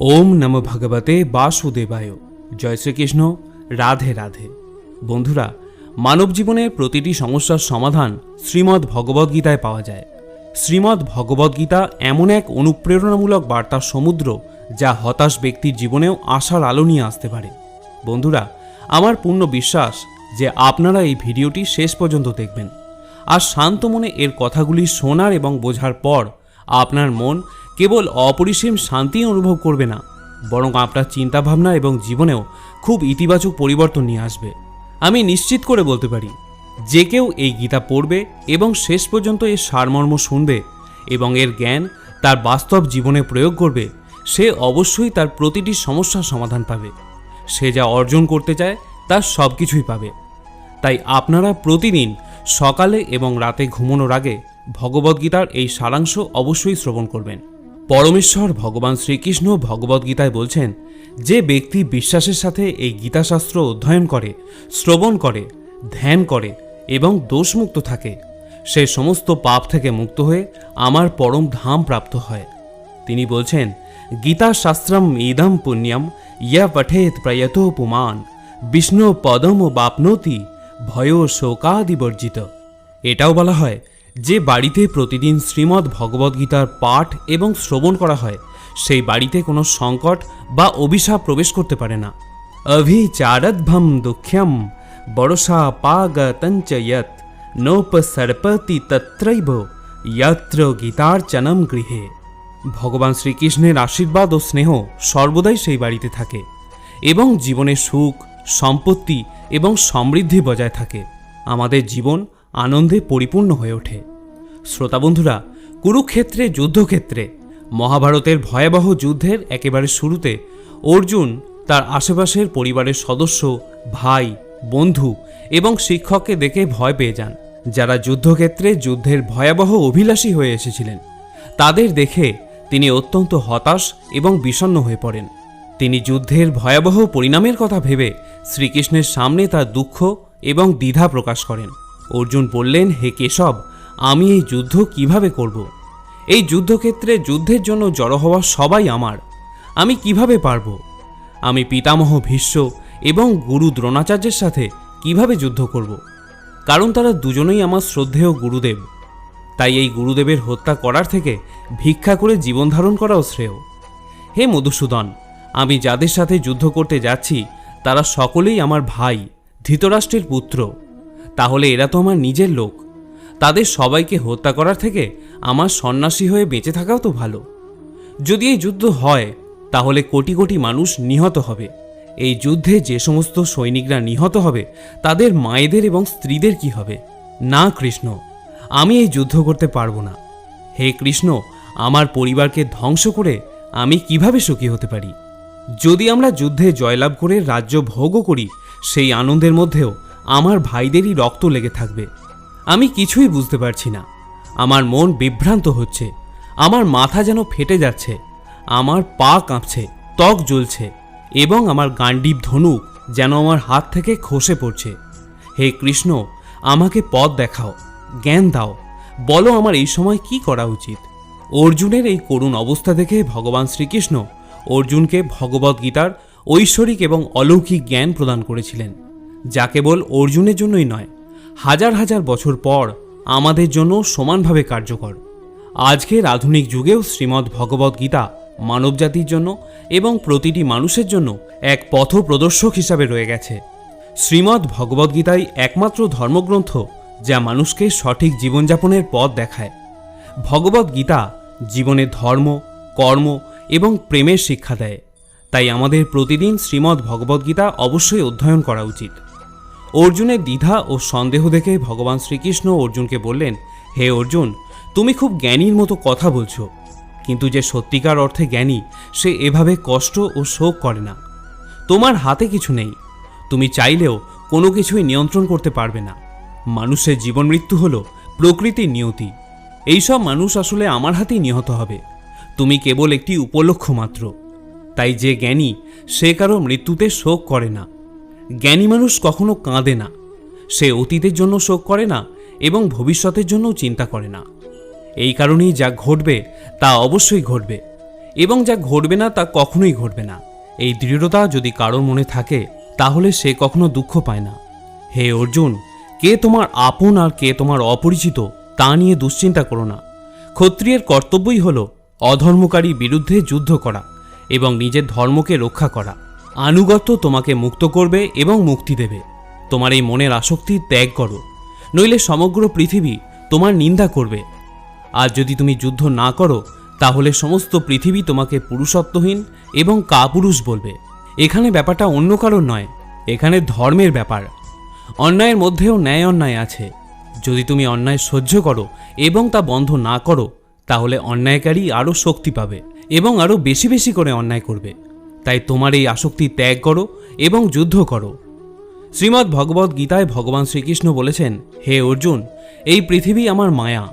ওম নম ভগবতে বাসুদেবায়। জয় শ্রীকৃষ্ণ। রাধে রাধে। বন্ধুরা, মানব জীবনের প্রতিটি সমস্যার সমাধান শ্রীমদ্ ভগবদ্গীতায় পাওয়া যায়। শ্রীমদ্ ভগবদ্গীতা এমন এক অনুপ্রেরণামূলক বার্তার সমুদ্র যা হতাশ ব্যক্তির জীবনেও আশার আলো নিয়ে আসতে পারে। বন্ধুরা, আমার পূর্ণ বিশ্বাস যে আপনারা এই ভিডিওটি শেষ পর্যন্ত দেখবেন। আর শান্ত মনে এর কথাগুলি শোনার এবং বোঝার পর আপনার মন কেবল অপরিসীম শান্তি অনুভব করবে না, বরং আপনার চিন্তাভাবনা এবং জীবনেও খুব ইতিবাচক পরিবর্তন নিয়ে আসবে। আমি নিশ্চিত করে বলতে পারি, যে কেউ এই গীতা পড়বে এবং শেষ পর্যন্ত এর সারমর্ম শুনবে এবং এর জ্ঞান তার বাস্তব জীবনে প্রয়োগ করবে, সে অবশ্যই তার প্রতিটি সমস্যার সমাধান পাবে। সে যা অর্জন করতে চায় তার সব কিছুই পাবে। তাই আপনারা প্রতিদিন সকালে এবং রাতে ঘুমানোর আগে ভগবদ্গীতার এই সারাংশ অবশ্যই শ্রবণ করবেন। পরমেশ্বর ভগবান শ্রীকৃষ্ণ ভগবদ্গীতায় বলছেন, যে ব্যক্তি বিশ্বাসের সাথে এই গীতাশাস্ত্র অধ্যয়ন করে, শ্রবণ করে, ধ্যান করে এবং দোষমুক্ত থাকে, সে সমস্ত পাপ থেকে মুক্ত হয়ে আমার পরম ধাম প্রাপ্ত হয়। তিনি বলছেন গীতা শাস্ত্রম ইদম পুণ্যম ইয়া পঠেত প্রয়ত পুমান বিষ্ণু পদম বাপনতি ভয় শোকাদিবর্জিত এটাও বলা হয় যে বাড়িতে প্রতিদিন শ্রীমদ্ ভগবদ্গীতার পাঠ এবং শ্রবণ করা হয়, সেই বাড়িতে কোনো সংকট বা অভিশাপ প্রবেশ করতে পারে না। অভিচারদ্ভম দুঃখ্যম বরসা পাগতঞ্চ যত নোপসর্পতি তত্রৈব যত্র গীতার্চনম গৃহে। ভগবান শ্রীকৃষ্ণের আশীর্বাদ ও স্নেহ সর্বদাই সেই বাড়িতে থাকে এবং জীবনে সুখ, সম্পত্তি এবং সমৃদ্ধি বজায় থাকে। আমাদের জীবন আনন্দে পরিপূর্ণ হয়ে ওঠে। শ্রোতা বন্ধুরা, কুরুক্ষেত্রে, যুদ্ধক্ষেত্রে, মহাভারতের ভয়াবহ যুদ্ধের একেবারে শুরুতে অর্জুন তার আশেপাশের পরিবারের সদস্য, ভাই, বন্ধু এবং শিক্ষককে দেখে ভয় পেয়ে যান। যারা যুদ্ধক্ষেত্রে যুদ্ধের ভয়াবহ অভিলাষী হয়ে এসেছিলেন, তাদের দেখে তিনি অত্যন্ত হতাশ এবং বিষণ্ণ হয়ে পড়েন। তিনি যুদ্ধের ভয়াবহ পরিণামের কথা ভেবে শ্রীকৃষ্ণের সামনে তার দুঃখ এবং দ্বিধা প্রকাশ করেন। অর্জুন বললেন, হে কেশব, আমি এই যুদ্ধ কীভাবে করব? এই যুদ্ধক্ষেত্রে যুদ্ধের জন্য জড়ো হওয়া সবাই আমার। আমি কীভাবে পারব? আমি পিতামহ ভীষ্ম এবং গুরু দ্রোণাচার্যের সাথে কীভাবে যুদ্ধ করব? কারণ তারা দুজনেই আমার শ্রদ্ধেয় গুরুদেব। তাই এই গুরুদেবের হত্যা করার থেকে ভিক্ষা করে জীবন ধারণ করাও শ্রেয়। হে মধুসূদন, আমি যাদের সাথে যুদ্ধ করতে যাচ্ছি, তারা সকলেই আমার ভাই, ধৃতরাষ্ট্রের পুত্র। তাহলে এরা তো আমার নিজের লোক। তাদের সবাইকে হত্যা করার থেকে আমার সন্ন্যাসী হয়ে বেঁচে থাকাও তো ভালো। যদি এই যুদ্ধ হয়, তাহলে কোটি কোটি মানুষ নিহত হবে। এই যুদ্ধে যে সমস্ত সৈনিকরা নিহত হবে, তাদের মায়েদের এবং স্ত্রীদের কি হবে? না, কৃষ্ণ, আমি এই যুদ্ধ করতে পারব না। হে কৃষ্ণ, আমার পরিবারকে ধ্বংস করে আমি কীভাবে সুখী হতে পারি? যদি আমরা যুদ্ধে জয়লাভ করে রাজ্য ভোগও করি, সেই আনন্দের মধ্যেও আমার ভাইদেরই রক্ত লেগে থাকবে। আমি কিছুই বুঝতে পারছি না। আমার মন বিভ্রান্ত হচ্ছে। আমার মাথা যেন ফেটে যাচ্ছে। আমার পা কাঁপছে, ত্বক জ্বলছে এবং আমার গান্ডীব ধনুক যেন আমার হাত থেকে খসে পড়ছে। হে কৃষ্ণ, আমাকে পথ দেখাও, জ্ঞান দাও। বলো আমার এই সময় কি করা উচিত? অর্জুনের এই করুণ অবস্থা দেখে ভগবান শ্রীকৃষ্ণ অর্জুনকে ভগবদ্গীতার ঐশ্বরিক এবং অলৌকিক জ্ঞান প্রদান করেছিলেন। যা কেবল অর্জুনের জন্যই নয়, হাজার হাজার বছর পর আমাদের জন্য সমানভাবে কার্যকর। আজকের আধুনিক যুগেও শ্রীমদ্ ভগবদ্গীতা মানবজাতির জন্য এবং প্রতিটি মানুষের জন্য এক পথ প্রদর্শক হিসাবে রয়ে গেছে। শ্রীমদ্ ভগবদ্গীতাই একমাত্র ধর্মগ্রন্থ যা মানুষকে সঠিক জীবনযাপনের পথ দেখায়। ভগবদ্গীতা জীবনে ধর্ম, কর্ম এবং প্রেমের শিক্ষা দেয়। তাই আমাদের প্রতিদিন শ্রীমদ্ ভগবদ্গীতা অবশ্যই অধ্যয়ন করা উচিত। অর্জুনের দ্বিধা ও সন্দেহ দেখে ভগবান শ্রীকৃষ্ণ অর্জুনকে বললেন, হে অর্জুন, তুমি খুব জ্ঞানীর মতো কথা বলছো, কিন্তু যে সত্যিকার অর্থে জ্ঞানী, সে এভাবে কষ্ট ও শোক করে না। তোমার হাতে কিছু নেই, তুমি চাইলেও কোনো কিছুই নিয়ন্ত্রণ করতে পারবে না। মানুষের জীবন মৃত্যু হলো প্রকৃতির নিয়তি। এইসব মানুষ আসলে আমার হাতেই নিহত হবে। তুমি কেবল একটি উপলক্ষ মাত্র। তাই যে জ্ঞানী, সে কারও মৃত্যুতে শোক করে না। জ্ঞানী মানুষ কখনো কাঁদে না। সে অতীতের জন্য শোক করে না এবং ভবিষ্যতের জন্যও চিন্তা করে না। এই কারণেই যা ঘটবে, তা অবশ্যই ঘটবে এবং যা ঘটবে না, তা কখনোই ঘটবে না। এই দৃঢ়তা যদি কারোর মনে থাকে, তাহলে সে কখনো দুঃখ পায় না। হে অর্জুন, কে তোমার আপন আর কে তোমার অপরিচিত, তা নিয়ে দুশ্চিন্তা করো না। ক্ষত্রিয়ের কর্তব্যই হল অধর্মকারী বিরুদ্ধে যুদ্ধ করা এবং নিজের ধর্মকে রক্ষা করা। আনুগত্য তোমাকে মুক্ত করবে এবং মুক্তি দেবে। তোমার এই মনের আসক্তি ত্যাগ করো, নইলে সমগ্র পৃথিবী তোমার নিন্দা করবে। আর যদি তুমি যুদ্ধ না করো, তাহলে সমস্ত পৃথিবী তোমাকে পুরুষত্বহীন এবং কাপুরুষ বলবে। এখানে ব্যাপারটা অন্য কারোর নয়, এখানে ধর্মের ব্যাপার। অন্যায়ের মধ্যেও ন্যায় অন্যায় আছে। যদি তুমি অন্যায় সহ্য করো এবং তা বন্ধ না করো, তাহলে অন্যায়কারী আরও শক্তি পাবে এবং আরও বেশি বেশি করে অন্যায় করবে। তাই তোমার এই আসক্তি ত্যাগ করো এবং যুদ্ধ করো। শ্রীমদ্ ভগবদ গীতায় ভগবান শ্রীকৃষ্ণ বলেছেন, হে অর্জুন, এই পৃথিবী আমার মায়া।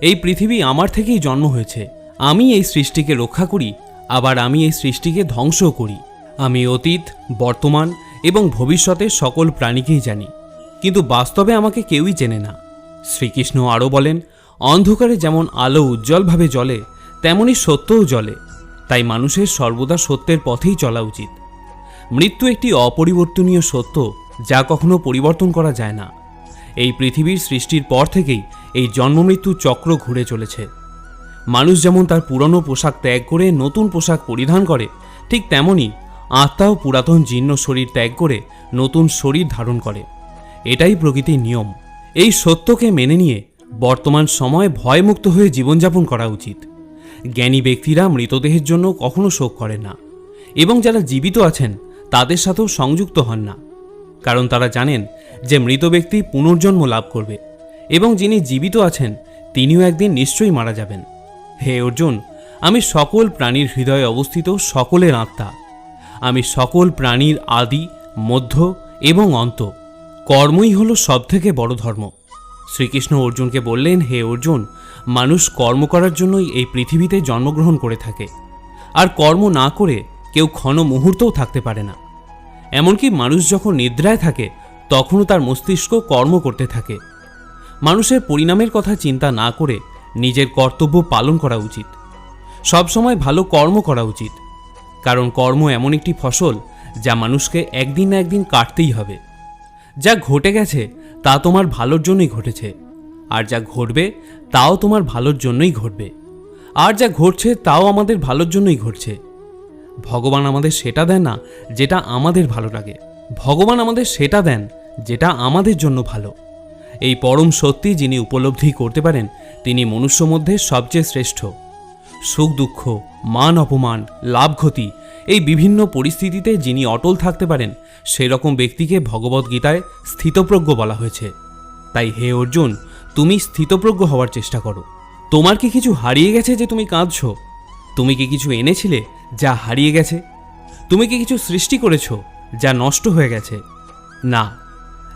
এই পৃথিবী আমার থেকেই জন্ম হয়েছে। আমি এই সৃষ্টিকে রক্ষা করি, আবার আমি এই সৃষ্টিকে ধ্বংসও করি। আমি অতীত, বর্তমান এবং ভবিষ্যতের সকল প্রাণীকেই জানি। কিন্তু বাস্তবে আমাকে কেউই চেনে না। শ্রীকৃষ্ণ আরও বলেন, অন্ধকারে যেমন আলো উজ্জ্বলভাবে জ্বলে, তেমনি সত্যও জ্বলে। তাই মানুষের সর্বদা সত্যের পথেই চলা উচিত। মৃত্যু একটি অপরিবর্তনীয় সত্য যা কখনো পরিবর্তন করা যায় না। এই পৃথিবীর সৃষ্টির পর থেকেই এই জন্মমৃত্যু চক্র ঘুরে চলেছে। মানুষ যেমন তার পুরনো পোশাক ত্যাগ করে নতুন পোশাক পরিধান করে, ঠিক তেমনি আত্মাও পুরাতন জীর্ণ শরীর ত্যাগ করে নতুন শরীর ধারণ করে। এটাই প্রকৃতির নিয়ম। এই সত্যকে মেনে নিয়ে বর্তমান সময়ে ভয়মুক্ত হয়ে জীবনযাপন করা উচিত। জ্ঞানী ব্যক্তিরা মৃতদেহের জন্য কখনো শোক করেন না। এবং যারা জীবিত আছেন, তাদের সাথেও সংযুক্ত হন না। কারণ তারা জানেন যে মৃত ব্যক্তি পুনর্জন্ম লাভ করবে, এবং যিনি জীবিত আছেন, তিনিও একদিন নিশ্চয়ই মারা যাবেন। হে অর্জুন, আমি সকল প্রাণীর হৃদয়ে অবস্থিত সকলের আত্মা। আমি সকল প্রাণীর আদি, মধ্য এবং অন্ত। কর্মই হলো সবথেকে বড় ধর্ম। শ্রীকৃষ্ণ অর্জুনকে বললেন, হে অর্জুন, মানুষ কর্ম করার জন্যই এই পৃথিবীতে জন্মগ্রহণ করে থাকে। আর কর্ম না করে কেউ ক্ষণ মুহূর্তও থাকতে পারে না। এমনকি মানুষ যখন নিদ্রায় থাকে, তখনও তার মস্তিষ্ক কর্ম করতে থাকে। মানুষের পরিণামের কথা চিন্তা না করে নিজের কর্তব্য পালন করা উচিত। সবসময় ভালো কর্ম করা উচিত। কারণ কর্ম এমন একটি ফসল যা মানুষকে একদিন না একদিন কাটতেই হবে। যা ঘটে গেছে তা তোমার ভালোর জন্যই ঘটেছে। আর যা ঘটবে, তাও তোমার ভালোর জন্যই ঘটবে। আর যা ঘটছে, তাও আমাদের ভালোর জন্যই ঘটছে। ভগবান আমাদের সেটা দেন না যেটা আমাদের ভালো লাগে। ভগবান আমাদের সেটা দেন যেটা আমাদের জন্য ভালো। এই পরম সত্যি যিনি উপলব্ধি করতে পারেন, তিনি মনুষ্য মধ্যে সবচেয়ে শ্রেষ্ঠ। সুখ, দুঃখ, মান, অপমান, লাভ, ক্ষতি, এই বিভিন্ন পরিস্থিতিতে যিনি অটল থাকতে পারেন সেরকম ব্যক্তিকে ভগবদ্গীতায় স্থিতপ্রজ্ঞ বলা হয়েছে। তাই হে অর্জুন, তুমি স্থিতপ্রজ্ঞ হওয়ার চেষ্টা করো। তোমার কি কিছু হারিয়ে গেছে যে তুমি কাঁদছ? তুমি কি কিছু এনেছিলে যা হারিয়ে গেছে? তুমি কি কিছু সৃষ্টি করেছ যা নষ্ট হয়ে গেছে? না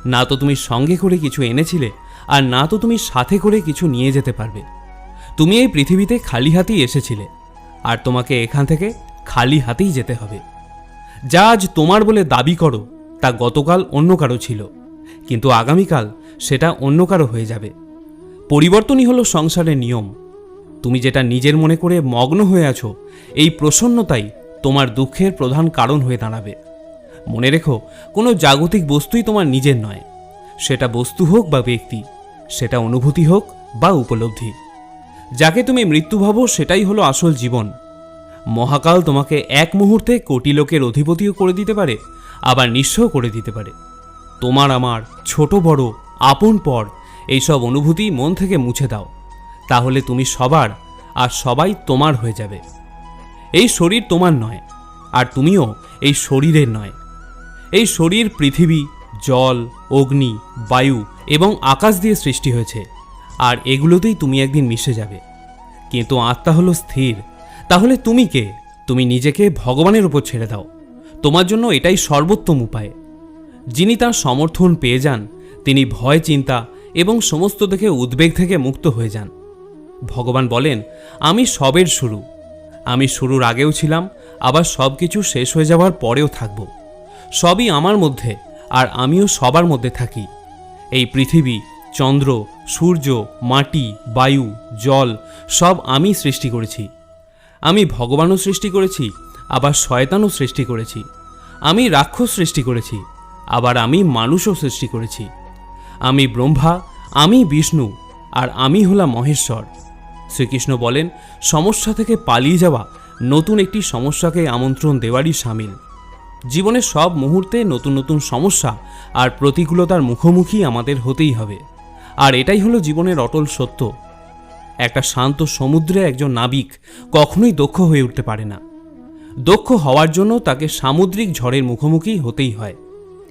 না তো তুমি সঙ্গে করে কিছু এনেছিলে আর না তো তুমি সাথে করে কিছু নিয়ে যেতে পারবে। তুমি এই পৃথিবীতে খালি হাতেই এসেছিলে আর তোমাকে এখান থেকে খালি হাতেই যেতে হবে। যা আজ তোমার বলে দাবি করো, তা গতকাল অন্য কারও ছিল। কিন্তু আগামীকাল সেটা অন্য কারও হয়ে যাবে। পরিবর্তনই হলো সংসারের নিয়ম। তুমি যেটা নিজের মনে করে মগ্ন হয়ে আছো, এই প্রসন্নতাই তোমার দুঃখের প্রধান কারণ হয়ে দাঁড়াবে। মনে রেখো, কোনো জাগতিক বস্তুই তোমার নিজের নয়। সেটা বস্তু হোক বা ব্যক্তি, সেটা অনুভূতি হোক বা উপলব্ধি। যাকে তুমি মৃত্যু ভাবো, সেটাই হলো আসল জীবন। মহাকাল তোমাকে এক মুহূর্তে কোটি লোকের অধিপতিও করে দিতে পারে, আবার নিঃস্ব করে দিতে পারে। তোমার আমার ছোট বড় আপন পর এইসব অনুভূতি মন থেকে মুছে দাও, তাহলে তুমি সবার আর সবাই তোমার হয়ে যাবে। এই শরীর তোমার নয়, আর তুমিও এই শরীরের নয়। এই শরীর পৃথিবী, জল, অগ্নি, বায়ু এবং আকাশ দিয়ে সৃষ্টি হয়েছে, আর এগুলোতেই তুমি একদিন মিশে যাবে। কিন্তু আত্মা হলো স্থির তাহলে তুমি কে? তুমি নিজেকে ভগবানের উপর ছেড়ে দাও। তোমার জন্য এটাই সর্বোত্তম উপায়। যিনি তার সমর্থন পেয়ে যান, তিনি ভয়, চিন্তা এবং সমস্ত থেকে উদ্বেগ থেকে মুক্ত হয়ে যান। ভগবান বলেন, আমি সবের শুরু। আমি শুরুর আগেও ছিলাম, আবার সব কিছু শেষ হয়ে যাওয়ার পরেও থাকব। সবই আমার মধ্যে, আর আমিও সবার মধ্যে থাকি। এই পৃথিবী, চন্দ্র, সূর্য, মাটি, বায়ু, জল, সব আমি সৃষ্টি করেছি। আমি ভগবানও সৃষ্টি করেছি, আবার শয়তানও সৃষ্টি করেছি। আমি রাক্ষস সৃষ্টি করেছি, আবার আমি মানুষও সৃষ্টি করেছি। আমি ব্রহ্মা, আমি বিষ্ণু, আর আমি হলাম মহেশ্বর। শ্রীকৃষ্ণ বলেন, সমস্যা থেকে পালিয়ে যাওয়া নতুন একটি সমস্যাকে আমন্ত্রণ দেওয়ারই সামিল। জীবনের সব মুহূর্তে নতুন নতুন সমস্যা আর প্রতিকূলতার মুখোমুখি আমাদের হতেই হবে। আর এটাই হলো জীবনের অটল সত্য। একটা শান্ত সমুদ্রে একজন নাবিক কখনোই দক্ষ হয়ে উঠতে পারে না। দক্ষ হওয়ার জন্য তাকে সামুদ্রিক ঝড়ের মুখোমুখি হতেই হয়।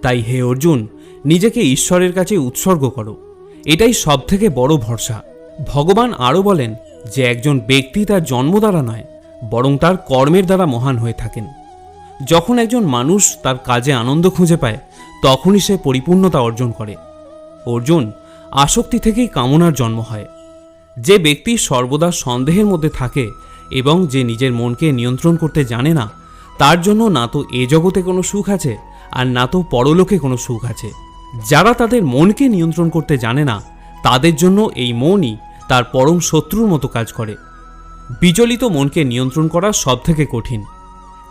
তাই হে অর্জুন, নিজেকে ঈশ্বরের কাছে উৎসর্গ করো। এটাই সব থেকে বড় ভরসা। ভগবান আরও বলেন যে একজন ব্যক্তি তার জন্ম দ্বারা নয়, বরং তার কর্মের দ্বারা মহান হয়ে থাকেন। যখন একজন মানুষ তার কাজে আনন্দ খুঁজে পায়, তখনই সে পরিপূর্ণতা অর্জন করে। অর্জুন, আসক্তি থেকেই কামনার জন্ম হয়। যে ব্যক্তি সর্বদা সন্দেহের মধ্যে থাকে এবং যে নিজের মনকে নিয়ন্ত্রণ করতে জানে না, তার জন্য না তো এ জগতে কোনো সুখ আছে, আর না তো পরলোকে কোনো সুখ আছে। যারা তাদের মনকে নিয়ন্ত্রণ করতে জানে না, তাদের জন্য এই মনই তার পরম শত্রুর মতো কাজ করে। বিচলিত মনকে নিয়ন্ত্রণ করা সবথেকে কঠিন,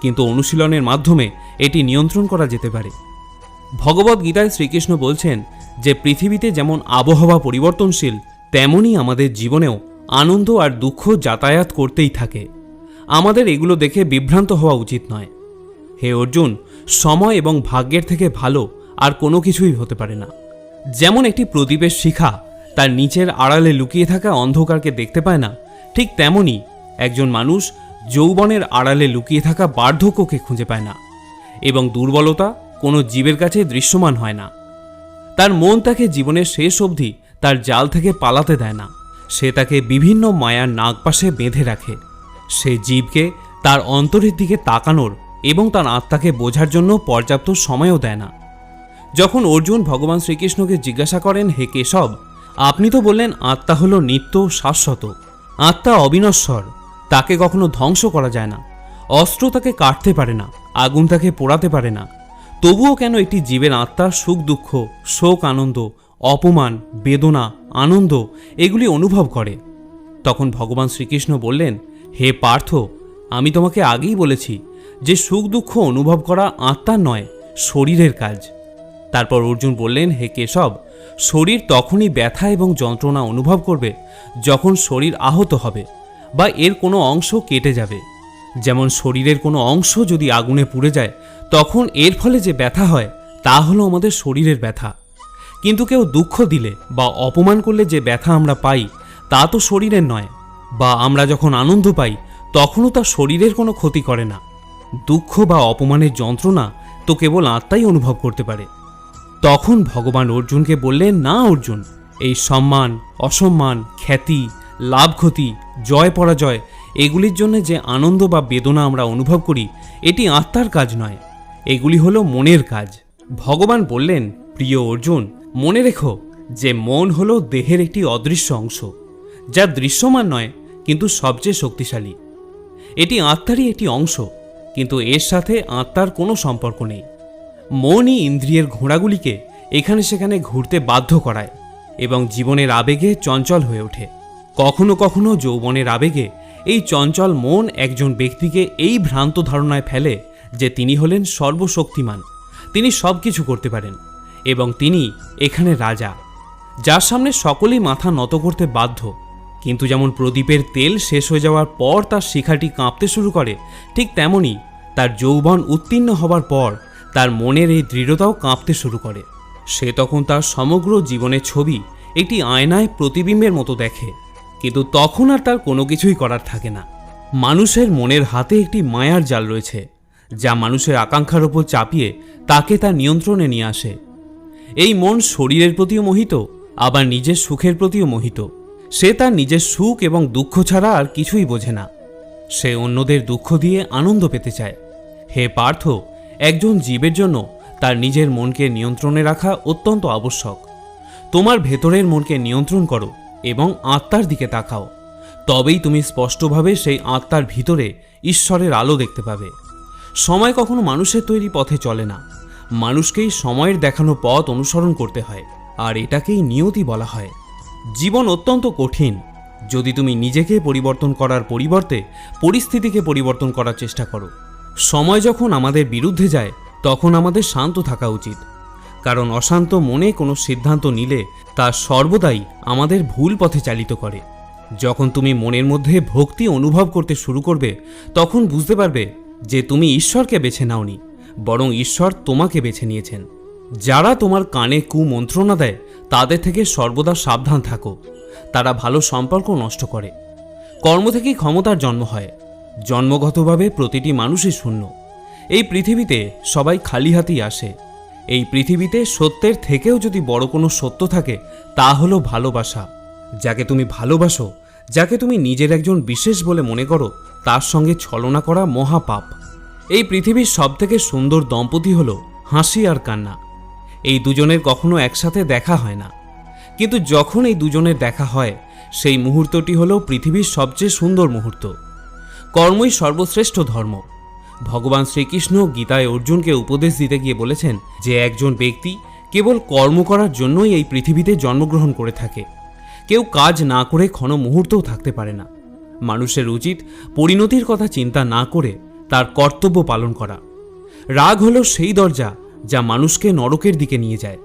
কিন্তু অনুশীলনের মাধ্যমে এটি নিয়ন্ত্রণ করা যেতে পারে। ভগবদ গীতায় শ্রীকৃষ্ণ বলছেন যে পৃথিবীতে যেমন আবহাওয়া পরিবর্তনশীল তেমনই আমাদের জীবনেও আনন্দ আর দুঃখ যাতায়াত করতেই থাকে। আমাদের এগুলো দেখে বিভ্রান্ত হওয়া উচিত নয়। হে অর্জুন, সময় এবং ভাগ্যের থেকে ভালো আর কোনো কিছুই হতে পারে না। যেমন একটি প্রদীপের শিখা তার নিচের আড়ালে লুকিয়ে থাকা অন্ধকারকে দেখতে পায় না, ঠিক তেমনই একজন মানুষ যৌবনের আড়ালে লুকিয়ে থাকা বার্ধক্যকে খুঁজে পায় না এবং দুর্বলতা কোনো জীবের কাছে দৃশ্যমান হয় না। তার মন তাকে জীবনের শেষ অবধি তার জাল থেকে পালাতে দেয় না। সে তাকে বিভিন্ন মায়ার নাগপাশে বেঁধে রাখে। সে জীবকে তার অন্তরের দিকে তাকানোর এবং তার আত্মাকে বোঝার জন্য পর্যাপ্ত সময়ও দেয় না। যখন অর্জুন ভগবান শ্রীকৃষ্ণকে জিজ্ঞাসা করেন, হে কেশব, আপনি তো বললেন আত্মা হলো নিত্য শাশ্বত। আত্মা অবিনশ্বর। তাকে কখনো ধ্বংস করা যায় না। অস্ত্র তাকে কাটতে পারে না, আগুন তাকে পোড়াতে পারে না। তবুও কেন একটি জীবের আত্মা সুখ, দুঃখ, শোক, আনন্দ অপমান, বেদনা, আনন্দ এগুলি অনুভব করে। তখন ভগবান শ্রীকৃষ্ণ বললেন, হে পার্থ, আমি তোমাকে আগেই বলেছি যে সুখ দুঃখ অনুভব করা আত্মার নয়, শরীরের কাজ। তারপর অর্জুন বললেন, হে কেশব, শরীর তখনই ব্যথা এবং যন্ত্রণা অনুভব করবে যখন শরীর আহত হবে বা এর কোনো অংশ কেটে যাবে। যেমন শরীরের কোনো অংশ যদি আগুনে পুড়ে যায়, তখন এর ফলে যে ব্যথা হয়, তা হলো আমাদের শরীরের ব্যথা। কিন্তু কেউ দুঃখ দিলে বা অপমান করলে যে ব্যথা আমরা পাই, তা তো শরীরের নয়। বা আমরা যখন আনন্দ পাই, তখনও তা শরীরের কোনো ক্ষতি করে না। দুঃখ বা অপমানের যন্ত্রণা তো কেবল আত্মাই অনুভব করতে পারে। তখন ভগবান অর্জুনকে বললেন, না, অর্জুন, এই সম্মান, অসম্মান, খ্যাতি, লাভ ক্ষতি, জয় পরাজয়, এগুলির জন্য যে আনন্দ বা বেদনা আমরা অনুভব করি, এটি আত্মার কাজ নয়। এগুলি হলো মনের কাজ। ভগবান বললেন, প্রিয় অর্জুন মনে রেখো যে মন হলো দেহের একটি অদৃশ্য অংশ, যা দৃশ্যমান নয়, কিন্তু সবচেয়ে শক্তিশালী। এটি আত্মারই একটি অংশ, কিন্তু এর সাথে আত্মার কোনো সম্পর্ক নেই। মনই ইন্দ্রিয়ের ঘোড়াগুলিকে এখানে সেখানে ঘুরতে বাধ্য করায় এবং জীবনের আবেগে চঞ্চল হয়ে ওঠে। কখনো কখনো যৌবনের আবেগে এই চঞ্চল মন একজন ব্যক্তিকে এই ভ্রান্ত ধারণায় ফেলে যে তিনি হলেন সর্বশক্তিমান, তিনি সব কিছু করতে পারেন। এবং তিনি এখানে রাজা, যার সামনে সকলেই মাথা নত করতে বাধ্য। কিন্তু যেমন প্রদীপের তেল শেষ হয়ে যাওয়ার পর তার শিখাটি কাঁপতে শুরু করে, ঠিক তেমনই তার যৌবন উত্তীর্ণ হবার পর তার মনের এই দৃঢ়তাও কাঁপতে শুরু করে। সে তখন তার সমগ্র জীবনের ছবি একটি আয়নায় প্রতিবিম্বের মতো দেখে, কিন্তু তখন আর তার কোনো কিছুই করার থাকে না। মানুষের মনের হাতে একটি মায়ার জাল রয়েছে, যা মানুষের আকাঙ্ক্ষার ওপর চাপিয়ে তাকে তার নিয়ন্ত্রণে নিয়ে আসে। এই মন শরীরের প্রতিও মোহিত, আবার নিজের সুখের প্রতিও মোহিত। সে তার নিজের সুখ এবং দুঃখ ছাড়া আর কিছুই বোঝে না। সে অন্যদের দুঃখ দিয়ে আনন্দ পেতে চায়। হে পার্থ, একজন জীবের জন্য তার নিজের মনকে নিয়ন্ত্রণে রাখা অত্যন্ত আবশ্যক। তোমার ভেতরের মনকে নিয়ন্ত্রণ করো এবং আত্মার দিকে তাকাও। তবেই তুমি স্পষ্টভাবে সেই আত্মার ভিতরে ঈশ্বরের আলো দেখতে পাবে। সময় কখনো মানুষের তৈরি পথে চলে না। মানুষকেই সময়ের দেখানো পথ অনুসরণ করতে হয়, আর এটাকেই নিয়তি বলা হয়। জীবন অত্যন্ত কঠিন। যদি তুমি নিজেকে পরিবর্তন করার পরিবর্তে পরিস্থিতিকে পরিবর্তন করার চেষ্টা করো। সময় যখন আমাদের বিরুদ্ধে যায়, তখন আমাদের শান্ত থাকা উচিত। কারণ অশান্ত মনে কোনো সিদ্ধান্ত নিলে তা সর্বদাই আমাদের ভুল পথে চালিত করে। যখন তুমি মনের মধ্যে ভক্তি অনুভব করতে শুরু করবে, তখন বুঝতে পারবে যে তুমি ঈশ্বরকে বেছে নাওনি। বরং ঈশ্বর তোমাকে বেছে নিয়েছেন। যারা তোমার কানে কুমন্ত্রণা দেয়, তাদের থেকে সর্বদা সাবধান থাকো। তারা ভালো সম্পর্ক নষ্ট করে। কর্ম থেকেই ক্ষমতার জন্ম হয়। জন্মগতভাবে প্রতিটি মানুষই শূন্য। এই পৃথিবীতে সবাই খালি হাতেই আসে। এই পৃথিবীতে সত্যের থেকেও যদি বড় কোনো সত্য থাকে, তা হলো ভালোবাসা। যাকে তুমি ভালোবাসো, যাকে তুমি নিজের একজন বিশেষ বলে মনে করো, তার সঙ্গে ছলনা করা মহাপাপ। এই পৃথিবীর সবথেকে সুন্দর দম্পতি হল হাসি আর কান্না। এই দুজনের কখনো একসাথে দেখা হয় না। কিন্তু যখন এই দুজনের দেখা হয়, সেই মুহূর্তটি হলো পৃথিবীর সবচেয়ে সুন্দর মুহূর্ত। কর্মই সর্বশ্রেষ্ঠ ধর্ম। ভগবান শ্রীকৃষ্ণ গীতায় অর্জুনকে উপদেশ দিতে গিয়ে বলেছেন যে, একজন ব্যক্তি কেবল কর্ম করার জন্যই এই পৃথিবীতে জন্মগ্রহণ করে থাকে। কেউ কাজ না করে ক্ষণ মুহূর্তও থাকতে পারে না। মানুষের উচিত পরিণতির কথা চিন্তা না করে তার কর্তব্য পালন করা। রাগ হলো সেই দরজা যা মানুষকে নরকের দিকে নিয়ে যায়।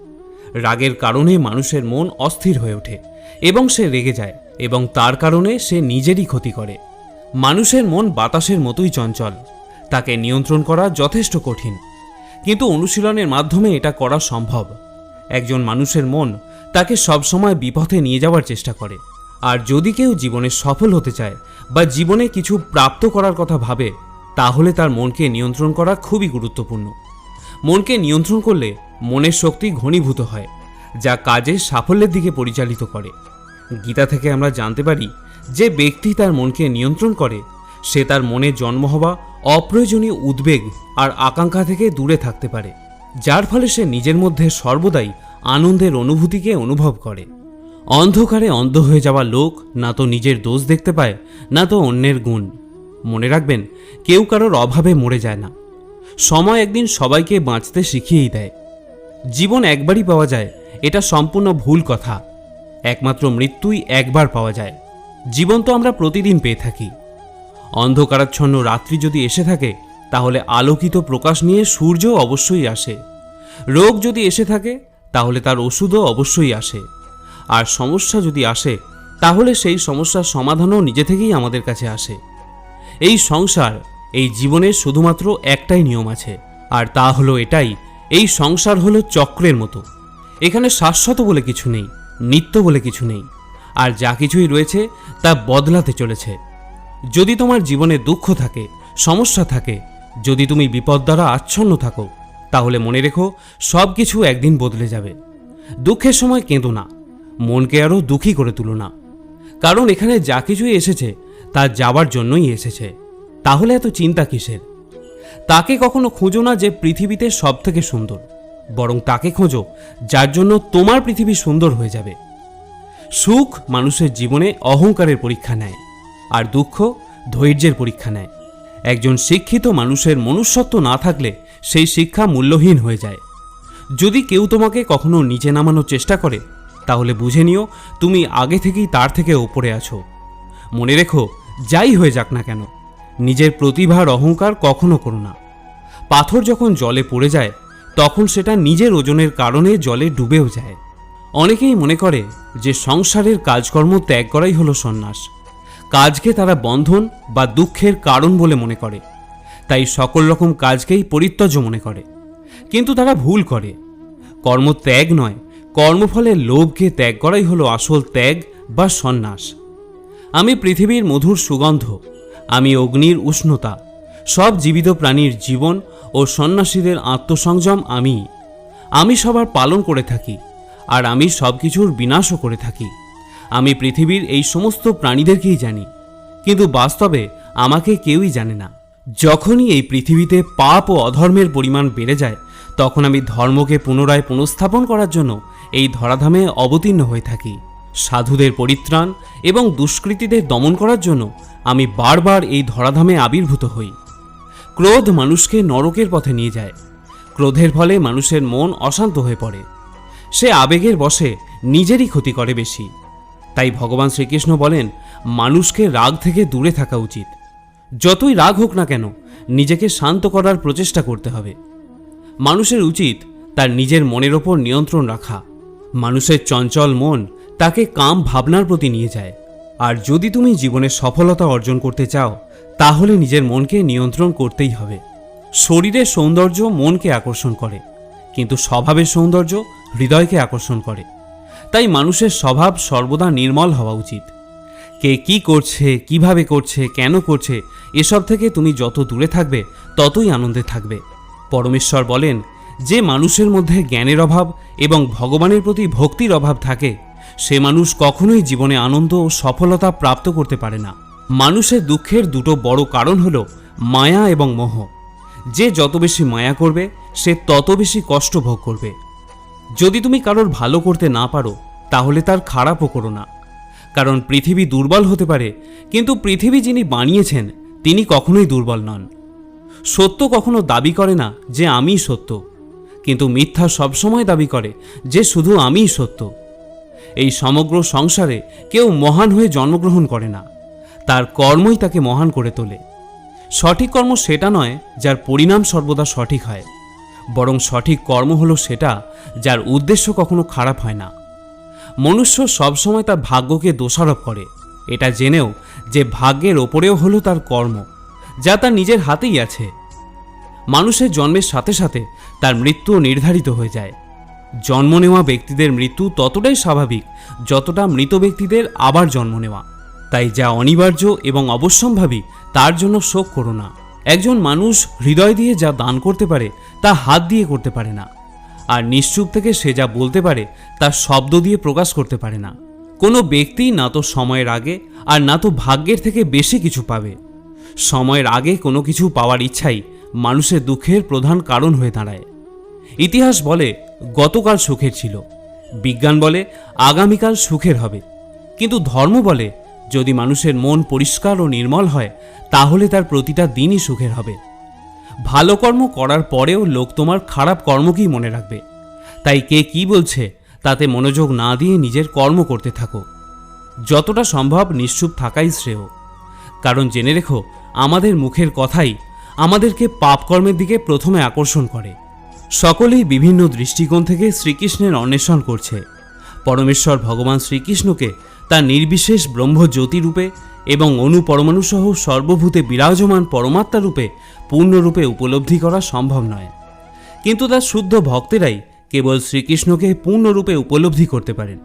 রাগের কারণে মানুষের মন অস্থির হয়ে ওঠে এবং সে রেগে যায় এবং তার কারণে সে নিজেরই ক্ষতি করে। মানুষের মন বাতাসের মতোই চঞ্চল, তাকে নিয়ন্ত্রণ করা যথেষ্ট কঠিন। কিন্তু অনুশীলনের মাধ্যমে এটা করা সম্ভব। একজন মানুষের মন তাকে সবসময় বিপথে নিয়ে যাওয়ার চেষ্টা করে। আর যদি কেউ জীবনে সফল হতে চায় বা জীবনে কিছু প্রাপ্ত করার কথা ভাবে তাহলে তার মনকে নিয়ন্ত্রণ করা খুবই গুরুত্বপূর্ণ। মনকে নিয়ন্ত্রণ করলে মনের শক্তি ঘনীভূত হয়, যা কাজের সাফল্যের দিকে পরিচালিত করে। গীতা থেকে আমরা জানতে পারি, যে ব্যক্তি তার মনকে নিয়ন্ত্রণ করে, সে তার মনে জন্ম হওয়া অপ্রয়োজনীয় উদ্বেগ আর আকাঙ্ক্ষা থেকে দূরে থাকতে পারে, যার ফলে সে নিজের মধ্যে সর্বদাই আনন্দের অনুভূতিকে অনুভব করে। অন্ধকারে অন্ধ হয়ে যাওয়া লোক না তো নিজের দোষ দেখতে পায়, না তো অন্যের গুণ। মনে রাখবেন, কেউ কারোর অভাবে মরে যায় না। সময় একদিন সবাইকে বাঁচতে শিখিয়েই দেয়। জীবন একবারই পাওয়া যায়, এটা সম্পূর্ণ ভুল কথা। একমাত্র মৃত্যুই একবার পাওয়া যায়। জীবন তো আমরা প্রতিদিন পেয়ে থাকি। অন্ধকারাচ্ছন্ন রাত্রি যদি এসে থাকে, তাহলে আলোকিত প্রকাশ নিয়ে সূর্য অবশ্যই আসে। রোগ যদি এসে থাকে, তাহলে তার ওষুধও অবশ্যই আসে। আর সমস্যা যদি আসে, তাহলে সেই সমস্যার সমাধানও নিজে থেকেই আমাদের কাছে আসে। এই সংসার, এই জীবনের শুধুমাত্র একটাই নিয়ম আছে, আর তা হলো এটাই, এই সংসার হলো চক্রের মতো। এখানে শাশ্বত বলে কিছু নেই, নিত্য বলে কিছু নেই, আর যা কিছুই রয়েছে তা বদলাতে চলেছে। যদি তোমার জীবনে দুঃখ থাকে, সমস্যা থাকে, যদি তুমি বিপদ দ্বারা আচ্ছন্ন থাকো, তাহলে মনে রেখো সব কিছু একদিন বদলে যাবে। দুঃখের সময় কেঁদো না, মনকে আরও দুঃখী করে তুলো না। কারণ এখানে যা কিছুই এসেছে তা যাওয়ার জন্যই এসেছে। তাহলে এত চিন্তা কিসের? তাকে কখনো খুঁজো না যে পৃথিবীতে সব থেকে সুন্দর। বরং তাকে খোঁজো যার জন্য তোমার পৃথিবী সুন্দর হয়ে যাবে। সুখ মানুষের জীবনে অহংকারের পরীক্ষা নেয় আর দুঃখ ধৈর্যের পরীক্ষা নেয়। একজন শিক্ষিত মানুষের মনুষ্যত্ব না থাকলে সেই শিক্ষা মূল্যহীন হয়ে যায়। যদি কেউ তোমাকে কখনো নিচে নামানোর চেষ্টা করে, তাহলে বুঝে নিও তুমি আগে থেকেই তার থেকে ওপরে আছো। মনে রেখো যাই হয়ে যাক না কেন, নিজের প্রতিভার অহংকার কখনো করো না। পাথর যখন জলে পড়ে যায়, তখন সেটা নিজের ওজনের কারণে জলে ডুবেও যায়। অনেকেই মনে করে যে সংসারের কাজকর্ম ত্যাগ করাই হলো সন্ন্যাস। কাজকে তারা বন্ধন বা দুঃখের কারণ বলে মনে করে। তাই সকল রকম কাজকেই পরিত্যজ্য মনে করে। কিন্তু তারা ভুল করে। কর্ম ত্যাগ নয়, কর্মফলের লোভকে ত্যাগ করাই হলো আসল ত্যাগ বা সন্ন্যাস। আমি পৃথিবীর মধুর সুগন্ধ, আমি অগ্নির উষ্ণতা, সব জীবিত প্রাণীর জীবন ও সন্ন্যাসীদের আত্মসংযম আমি। আমি সবার পালন করে থাকি, আর আমি সব কিছুর বিনাশও করে থাকি। আমি পৃথিবীর এই সমস্ত প্রাণীদেরকেই জানি, কিন্তু বাস্তবে আমাকে কেউই জানে না। যখনই এই পৃথিবীতে পাপ ও অধর্মের পরিমাণ বেড়ে যায়, তখন আমি ধর্মকে পুনরায় পুনঃস্থাপন করার জন্য এই ধরাধামে অবতীর্ণ হয়ে থাকি। সাধুদের পরিত্রাণ এবং দুষ্কৃতীদের দমন করার জন্য আমি বারবার এই ধরাধামে আবির্ভূত হই। ক্রোধ মানুষকে নরকের পথে নিয়ে যায়। ক্রোধের ফলে মানুষের মন অশান্ত হয়ে পড়ে। সে আবেগের বশে নিজেরই ক্ষতি করে বেশি। তাই ভগবান শ্রীকৃষ্ণ বলেন, মানুষকে রাগ থেকে দূরে থাকা উচিত। যতই রাগ হোক না কেন, নিজেকে শান্ত করার প্রচেষ্টা করতে হবে। মানুষের উচিত তার নিজের মনের ওপর নিয়ন্ত্রণ রাখা। মানুষের চঞ্চল মন তাকে কাম ভাবনার প্রতি নিয়ে যায়। আর যদি তুমি জীবনে সফলতা অর্জন করতে চাও, তাহলে নিজের মনকে নিয়ন্ত্রণ করতেই হবে। শরীরের সৌন্দর্য মনকে আকর্ষণ করে, কিন্তু স্বভাবের সৌন্দর্য হৃদয়কে আকর্ষণ করে। তাই মানুষের স্বভাব সর্বদা নির্মল হওয়া উচিত। কে কি করছে, কীভাবে করছে, কেন করছে, এসব থেকে তুমি যত দূরে থাকবে, ততই আনন্দে থাকবে। পরমেশ্বর বলেন, যে মানুষের মধ্যে জ্ঞানের অভাব এবং ভগবানের প্রতি ভক্তির অভাব থাকে সে মানুষ কখনোই জীবনে আনন্দ ও সফলতা প্রাপ্ত করতে পারে না। মানুষের দুঃখের দুটো বড় কারণ হলো মায়া এবং মোহ। যে যত বেশি মায়া করবে, সে তত বেশি কষ্ট ভোগ করবে। যদি তুমি কারোর ভালো করতে না পারো, তাহলে তার খারাপও করো না। কারণ পৃথিবী দুর্বল হতে পারে, কিন্তু পৃথিবী যিনি বানিয়েছেন, তিনি কখনোই দুর্বল নন। সত্য কখনো দাবি করে না যে আমিই সত্য। কিন্তু মিথ্যা সবসময় দাবি করে যে শুধু আমিই সত্য। এই সমগ্র সংসারে কেউ মহান হয়ে জন্মগ্রহণ করে না। তার কর্মই তাকে মহান করে তোলে। সঠিক কর্ম সেটা নয় যার পরিণাম সর্বদা সঠিক হয়। বরং সঠিক কর্ম হলো সেটা যার উদ্দেশ্য কখনো খারাপ হয় না। মনুষ্য সবসময় তার ভাগ্যকে দোষারোপ করে। এটা জেনেও যে ভাগ্যের ওপরেও হলো তার কর্ম, যা তার নিজের হাতেই আছে। মানুষের জন্মের সাথে সাথে তার মৃত্যু নির্ধারিত হয়ে যায়। জন্ম নেওয়া ব্যক্তিদের মৃত্যু ততটাই স্বাভাবিক যতটা মৃত ব্যক্তিদের আবার জন্ম নেওয়া। তাই যা অনিবার্য এবং অবশ্যম্ভাবী, তার জন্য শোক করো না। একজন মানুষ হৃদয় দিয়ে যা দান করতে পারে, তা হাত দিয়ে করতে পারে না। আর নিশ্চুপ থেকে সে যা বলতে পারে, তা শব্দ দিয়ে প্রকাশ করতে পারে না। কোনো ব্যক্তি না তো সময়ের আগে, আর না তো ভাগ্যের থেকে বেশি কিছু পাবে। সময়ের আগে কোনো কিছু পাওয়ার ইচ্ছাই মানুষের দুঃখের প্রধান কারণ হয়ে দাঁড়ায়। ইতিহাস বলে গতকাল সুখের ছিল। বিজ্ঞান বলে আগামীকাল সুখের হবে। কিন্তু ধর্ম বলে যদি মানুষের মন পরিষ্কার ও নির্মল হয়, তাহলে তার প্রতিটা দিনই সুখের হবে। ভালো কর্ম করার পরেও লোক তোমার খারাপ কর্মকেই মনে রাখবে। তাই কে কি বলছে, তাতে মনোযোগ না দিয়ে নিজের কর্ম করতে থাকো। যতটা সম্ভব নিশ্চুপ থাকাই শ্রেয়। কারণ জেনে রেখো, আমাদের মুখের কথাই আমাদেরকে পাপকর্মের দিকে প্রথমে আকর্ষণ করে। সকলেই বিভিন্ন দৃষ্টিকোণ থেকে শ্রীকৃষ্ণের অন্বেষণ করছে। পরমেশ্বর ভগবান শ্রীকৃষ্ণকে তার নির্বিশেষ ব্রহ্মজ্যোতি রূপে এবং অনুপরমাণু সহ সর্বভূতে বিরাজমান পরমাত্মা রূপে পূর্ণরূপে উপলব্ধি করা সম্ভব নয়। কিন্তু তার শুদ্ধ ভক্তেরাই কেবল শ্রীকৃষ্ণকে পূর্ণরূপে উপলব্ধি করতে পারেন।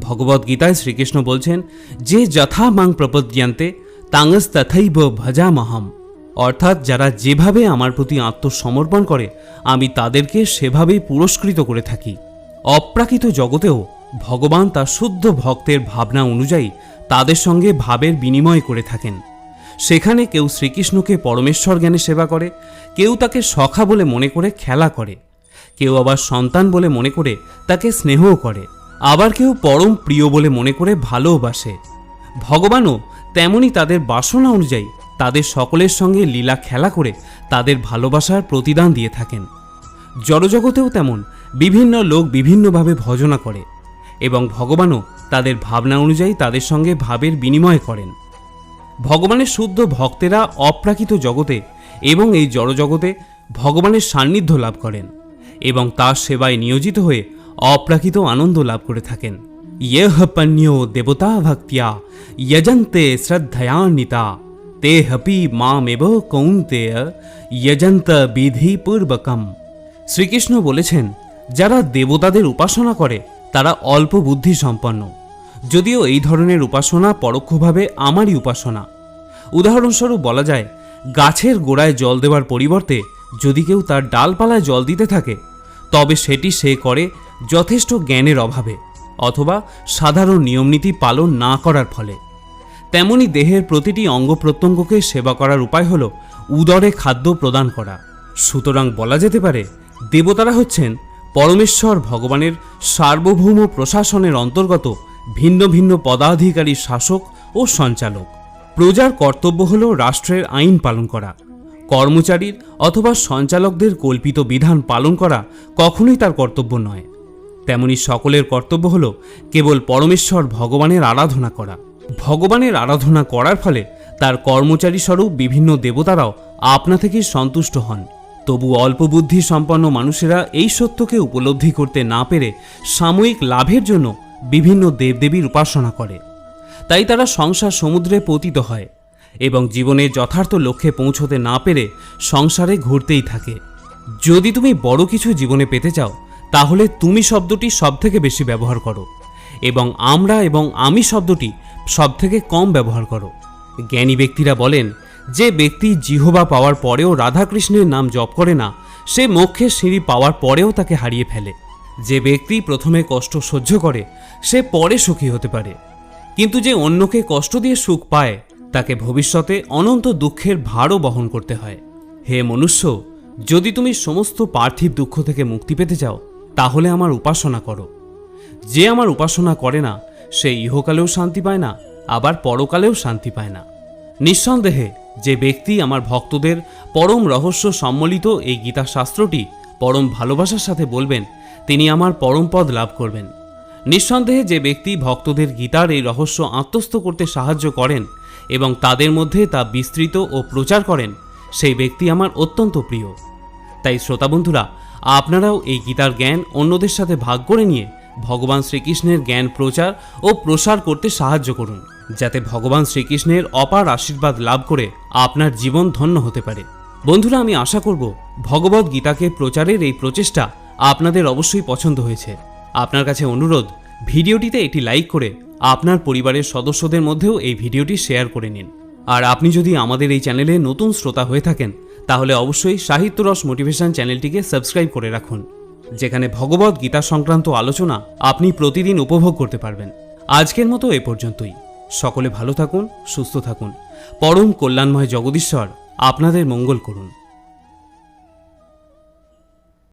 ভগবদ্গীতায় শ্রীকৃষ্ণ বলছেন, যে যথা মাং প্রপদ্যান্তে, তাঙ্গস তথৈব ভজামহম। অর্থাৎ যারা যেভাবে আমার প্রতি আত্মসমর্পণ করে, আমি তাদেরকে সেভাবেই পুরস্কৃত করে থাকি। অপ্রাকৃত জগতেও ভগবান তার শুদ্ধ ভক্তের ভাবনা অনুযায়ী তাদের সঙ্গে ভাবের বিনিময় করে থাকেন। সেখানে কেউ শ্রীকৃষ্ণকে পরমেশ্বর জ্ঞানে সেবা করে, কেউ তাকে সখা বলে মনে করে খেলা করে, কেউ আবার সন্তান বলে মনে করে তাকে স্নেহও করে, আবার কেউ পরম প্রিয় বলে মনে করে ভালোবাসে ভগবানও তেমনই তাদের বাসনা অনুযায়ী তাদের সকলের সঙ্গে লীলা খেলা করে তাদের ভালোবাসার প্রতিদান দিয়ে থাকেন। জড়জগতেও তেমন, বিভিন্ন লোক বিভিন্নভাবে ভজনা করে এবং ভগবানও তাদের ভাবনা অনুযায়ী তাদের সঙ্গে ভাবের বিনিময় করেন। ভগবানের শুদ্ধ ভক্তেরা অপ্রাকৃত জগতে এবং এই জড়জগতে ভগবানের সান্নিধ্য লাভ করেন এবং তার সেবায় নিয়োজিত হয়ে অপ্রাকৃত আনন্দ লাভ করে থাকেন। ইয়েহ পণ্য দেবতা ভক্তিয়া যজন্তে শ্রদ্ধয়ান্বিতা। তে হপি মামেব কৌন্তেয় যজন্ত বিধিপূর্বকম শ্রীকৃষ্ণ বলেছেন যারা দেবতাদের উপাসনা করে, তারা অল্প বুদ্ধি সম্পন্ন। যদিও এই ধরনের উপাসনা পরোক্ষভাবে আমারই উপাসনা। উদাহরণস্বরূপ বলা যায়, গাছের গোড়ায় জল দেওয়ার পরিবর্তে যদি কেউ তার ডালপালায় জল দিতে থাকে, তবে সেটি সে করে যথেষ্ট জ্ঞানের অভাবে, অথবা সাধারণ নিয়মনীতি পালন না করার ফলে। তেমনি দেহের প্রতিটি অঙ্গ প্রত্যঙ্গকে সেবা করার উপায় হল উদরে খাদ্য প্রদান করা। সুতরাং বলা যেতে পারে, দেবতারা হচ্ছেন পরমেশ্বর ভগবানের সার্বভৌম প্রশাসনের অন্তর্গত ভিন্ন ভিন্ন পদাধিকারী শাসক ও সঞ্চালক। প্রজার কর্তব্য হল রাষ্ট্রের আইন পালন করা। কর্মচারীর অথবা সঞ্চালকদের কল্পিত বিধান পালন করা কখনোই তার কর্তব্য নয়। তেমনি সকলের কর্তব্য হল কেবল পরমেশ্বর ভগবানের আরাধনা করা। ভগবানের আরাধনা করার ফলে তার কর্মচারী স্বরূপ বিভিন্ন দেবতারাও আপনা থেকেই সন্তুষ্ট হন। তবু অল্প বুদ্ধি সম্পন্ন মানুষেরা এই সত্যকে উপলব্ধি করতে না পেরে সাময়িক লাভের জন্য বিভিন্ন দেবদেবীর উপাসনা করে। তাই তারা সংসার সমুদ্রে পতিত হয় এবং জীবনে যথার্থ লক্ষ্যে পৌঁছতে না পেরে সংসারে ঘুরতেই থাকে। যদি তুমি বড় কিছু জীবনে পেতে চাও, তাহলে তুমি শব্দটি সবথেকে বেশি ব্যবহার করো এবং আমরা এবং আমি শব্দটি সবথেকে কম ব্যবহার করো। জ্ঞানী ব্যক্তিরা বলেন, যে ব্যক্তি জিহবা পাওয়ার পরেও রাধাকৃষ্ণের নাম জপ করে না, সে মোক্ষের সিঁড়ি পাওয়ার পরেও তাকে হারিয়ে ফেলে। যে ব্যক্তি প্রথমে কষ্ট সহ্য করে, সে পরে সুখী হতে পারে। কিন্তু যে অন্যকে কষ্ট দিয়ে সুখ পায়, তাকে ভবিষ্যতে অনন্ত দুঃখের ভারও বহন করতে হয়। হে মনুষ্য, যদি তুমি সমস্ত পার্থিব দুঃখ থেকে মুক্তি পেতে চাও, তাহলে আমার উপাসনা করো। যে আমার উপাসনা করে না সে ইহকালেও শান্তি পায় না, আবার পরকালেও শান্তি পায় না। নিঃসন্দেহে যে ব্যক্তি আমার ভক্তদের পরম রহস্য সম্মলিত এই গীতা শাস্ত্রটি পরম ভালোবাসার সাথে বলবেন, তিনি আমার পরম পদ লাভ করবেন। নিঃসন্দেহে যে ব্যক্তি ভক্তদের গীতার এই রহস্য আত্মস্থ করতে সাহায্য করেন এবং তাদের মধ্যে তা বিস্তৃত ও প্রচার করেন, সেই ব্যক্তি আমার অত্যন্ত প্রিয়। তাই শ্রোতা বন্ধুরা, আপনারাও এই গীতার জ্ঞান অন্যদের সাথে ভাগ করে নিয়ে ভগবান শ্রীকৃষ্ণের জ্ঞান প্রচার ও প্রসার করতে সাহায্য করুন, যাতে ভগবান শ্রীকৃষ্ণের অপার আশীর্বাদ লাভ করে আপনার জীবন ধন্য হতে পারে। বন্ধুরা, আমি আশা করব ভগবত গীতাকে প্রচারের এই প্রচেষ্টা আপনাদের অবশ্যই পছন্দ হয়েছে। আপনার কাছে অনুরোধ, ভিডিওটিতে এটি লাইক করে আপনার পরিবারের সদস্যদের মধ্যেও এই ভিডিওটি শেয়ার করে নিন। আর আপনি যদি আমাদের এই চ্যানেলে নতুন শ্রোতা হয়ে থাকেন, তাহলে অবশ্যই সাহিত্যরস মোটিভেশন চ্যানেলটিকে সাবস্ক্রাইব করে রাখুন। যেখানে ভগবত গীতা সংক্রান্ত আলোচনা আপনি প্রতিদিন উপভোগ করতে পারবেন। আজকের মতো এ পর্যন্তই। সকলে ভালো থাকুন, সুস্থ থাকুন। পরম কল্যাণময় জগদীশ্বর আপনাদের মঙ্গল করুন।